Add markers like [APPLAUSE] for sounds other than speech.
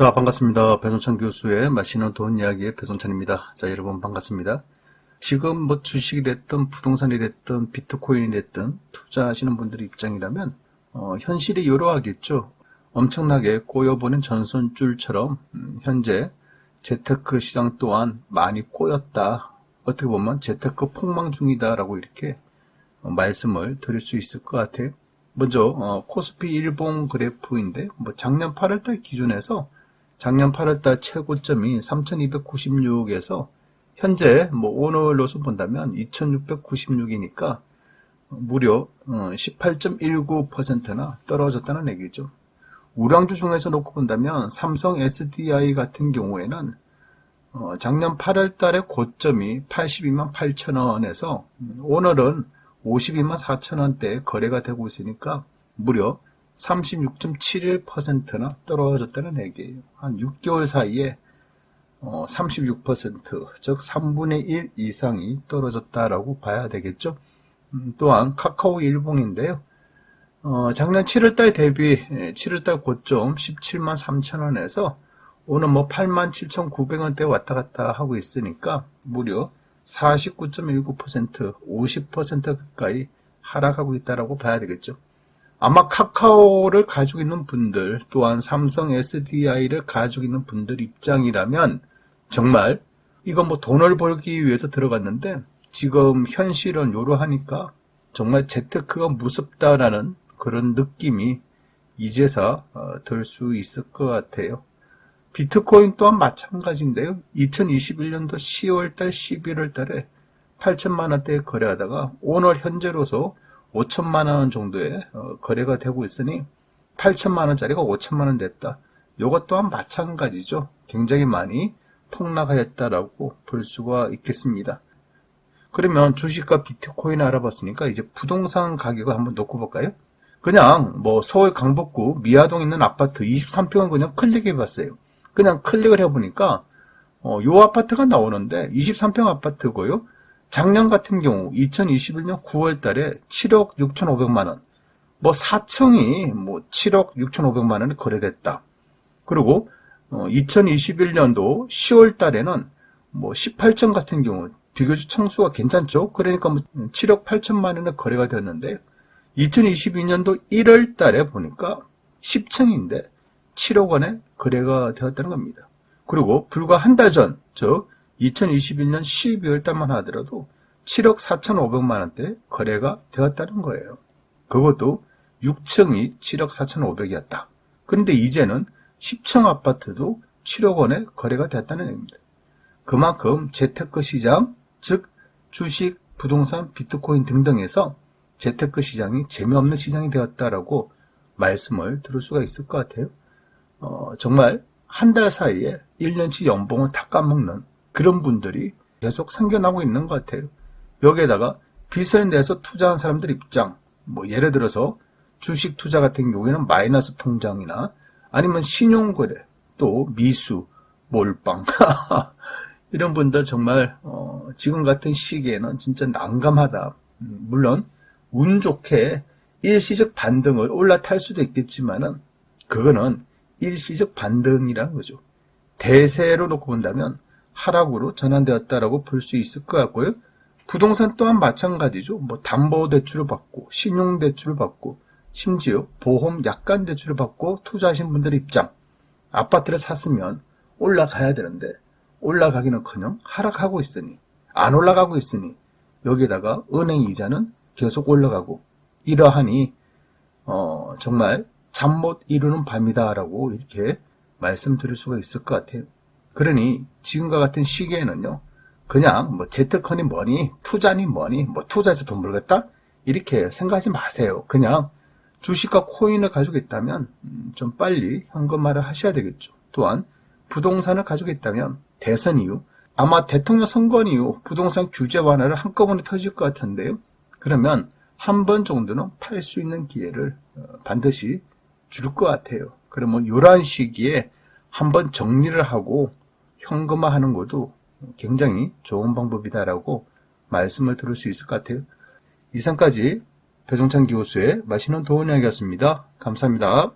자, 반갑습니다. 배송찬 교수의 맛있는 돈 이야기의 배송찬입니다. 자, 여러분 반갑습니다. 지금 뭐 주식이 됐든 부동산이 됐든 비트코인이 됐든 투자하시는 분들의 입장이라면 어, 현실이 요러하겠죠. 엄청나게 꼬여보는 전선줄처럼 음, 현재 재테크 시장 또한 많이 꼬였다. 어떻게 보면 재테크 폭망 중이다라고 이렇게 어, 말씀을 드릴 수 있을 것 같아요. 먼저 어, 코스피 일봉 그래프인데 뭐 작년 8월달 기준에서 작년 8월달 최고점이 3,296에서 현재 뭐 오늘로서 본다면 2,696이니까 무려 18.19%나 떨어졌다는 얘기죠. 우량주 중에서 놓고 본다면 삼성 SDI 같은 경우에는 어, 작년 8월 달에 고점이 82만 8천 원에서 오늘은 52만 4천 원대 거래가 되고 있으니까 무려 36.71%나 떨어졌다는 얘기예요. 한 6개월 사이에 어, 36%, 즉 3분의 1 이상이 떨어졌다라고 봐야 되겠죠. 음, 또한 카카오 일봉인데요. 어, 작년 7월달 대비 7월달 고점 17만 3천 원에서 오늘 뭐 8만 7,900원대 왔다 갔다 하고 있으니까 무려 49.19%, 50% 가까이 하락하고 있다라고 봐야 되겠죠. 아마 카카오를 가지고 있는 분들 또한 삼성 SDI를 가지고 있는 분들 입장이라면 정말 이건 뭐 돈을 벌기 위해서 들어갔는데 지금 현실은 요러하니까 정말 재테크가 무섭다라는 그런 느낌이 이제서 어, 들수 있을 것 같아요. 비트코인 또한 마찬가지인데요. 2021년도 10월달, 11월달에 8천만 원대에 거래하다가 오늘 현재로서 5천만 원 정도의 어, 거래가 되고 있으니 8천만 원짜리가 5천만 원 됐다. 이것 또한 마찬가지죠. 굉장히 많이 폭락하였다라고 볼 수가 있겠습니다. 그러면 주식과 비트코인 알아봤으니까 이제 부동산 가격을 한번 놓고 볼까요? 그냥 뭐 서울 강북구 미아동 있는 아파트 23평을 그냥 클릭해 봤어요. 그냥 클릭을 해보니까 어, 요 아파트가 나오는데 23평 아파트고요. 작년 같은 경우 2021년 9월 달에 7억 6,500만 원. 뭐 4층이 뭐 7억 6,500만 원이 거래됐다. 그리고 어, 2021년도 10월 달에는 뭐 18층 같은 경우 비교적 청수가 괜찮죠. 그러니까 뭐 7억 8천만 원의 거래가 되었는데 2022년도 1월 달에 보니까 10층인데 7억 원에 거래가 되었다는 겁니다. 그리고 불과 한 달 전, 즉 2021년 12월 달만 하더라도 7억 4,500만 원대 거래가 되었다는 거예요. 그것도 6층이 7억 4,500이었다. 그런데 이제는 10층 아파트도 7억 원에 거래가 되었다는 얘기입니다. 그만큼 재테크 시장, 즉 주식, 부동산, 비트코인 등등에서 재테크 시장이 재미없는 시장이 되었다라고 말씀을 들을 수가 있을 것 같아요. 어, 정말 한 달 사이에 1년치 연봉을 다 까먹는 그런 분들이 계속 생겨나고 있는 것 같아요. 여기에다가 빚을 내서 투자한 사람들 입장, 뭐 예를 들어서 주식 투자 같은 경우에는 마이너스 통장이나 아니면 신용거래, 또 미수, 몰빵 [LAUGHS] 이런 분들 정말 어, 지금 같은 시기에는 진짜 난감하다. 음, 물론 운 좋게 일시적 반등을 올라탈 수도 있겠지만은 그거는 일시적 반등이라는 거죠. 대세로 놓고 본다면 하락으로 전환되었다라고 볼 수 있을 것 같고요. 부동산 또한 마찬가지죠. 뭐 담보 대출을 받고 신용 대출을 받고 심지어 보험 약관 대출을 받고 투자하신 분들의 입장. 아파트를 샀으면 올라가야 되는데 올라가기는커녕 하락하고 있으니 안 올라가고 있으니 여기에다가 은행 이자는 계속 올라가고 이러하니 어, 정말 잠 못 이루는 밤이다라고 이렇게 말씀드릴 수가 있을 것 같아요. 그러니 지금과 같은 시기에는요. 그냥 뭐 재테크니 뭐니 투자니 뭐니 뭐 투자해서 돈 벌겠다 이렇게 생각하지 마세요. 그냥 주식과 코인을 가지고 있다면 음, 좀 빨리 현금화를 하셔야 되겠죠. 또한 부동산을 가지고 있다면 대선 이후 아마 대통령 선거 이후 부동산 규제 완화를 한꺼번에 터질 것 같은데요. 그러면 한 번 정도는 팔 수 있는 기회를 어, 반드시 줄 것 같아요. 그러면 이러한 시기에 한번 정리를 하고 현금화하는 것도 굉장히 좋은 방법이다라고 말씀을 들을 수 있을 것 같아요. 이상까지 배종찬 교수의 맛있는 도움 이야기였습니다. 감사합니다.